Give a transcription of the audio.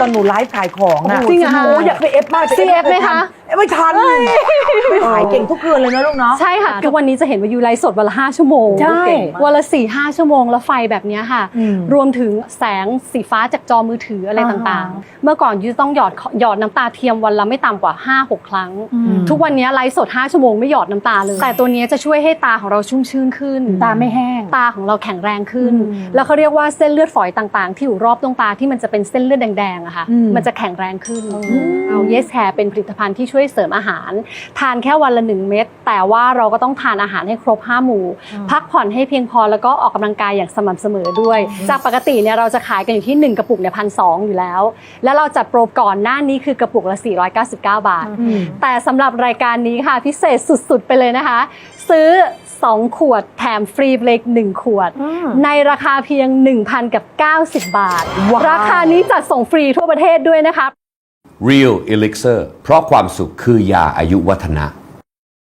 ตอนหนูไลฟ์ขายของอะจริงเหรอคะ โอ้อยากไปเอฟมากแต่ CF ไหมคะเอฟ ไม่ทันไม่ขายเก่งทุกคืนเลยนะลูกเนาะ ใช่ค่ะทุกวันนี้จะเห็นว่ายูไลฟ์สดวันละ5ชั่วโมงใช่วันละ4 5ชั่วโมงแล้วไฟแบบเนี้ยค่ะอืมรวมถึงแสงสีฟ้าจากจอมือถืออะไรอ่าต่างๆ เมื่อก่อนยูต้องหยอดหยอดน้ำตาเทียมวันละไม่ต่ำกว่า 5-6 ครั้งมทุกวันนี้ไลฟ์สด 5 ชั่วโมงไม่หยอดน้ำตาเลย แต่ตัวนี้จะช่วยให้ตาของเราชุ่มชื่นขึ้น ตาไม่แห้ง ตาของเราแข็งแรงขึ้นอืมแล้วเขาเรียกว่าเส้นเลือดฝอยต่างๆ ที่อยู่รอบดวงตาที่มันจะเป็นเส้นเลือดแดงๆอะค่ะอืมมันจะแข็งแรงขึ้นเอา Yes Hair เป็นผลิตภัณฑ์ที่ช่วยเสริมอาหาร ทานแค่วันละหนึ่งเม็ดแต่ว่าเราก็ต้องทานอาหารให้ครบ 5 หมู่ พักผ่อนให้เพียงพอแล้วก็ออกกำลังกายอย่างสม่ำเสมอด้วย จากปกติเนี่ยเราจะขายกันอยู่ที่ 1 กระปุกเนี่ยพันสอยู่แล้ว แล้วเราจัดโปรก่อนหน้านี้คือกระปุกละ 499 บาทอืมแต่สำหรับรายการนี้ค่ะพิเศษสุดๆ ไปเลยนะคะ ซื้อ2 ขวดแถมฟรีเบรก1 ขวดอืมในราคาเพียง 1,000กับ90 บาทว้าวราคานี้จัดส่งฟรีทั่วประเทศด้วยนะคะ Real Elixir เพราะความสุขคือยาอายุวัฒนะ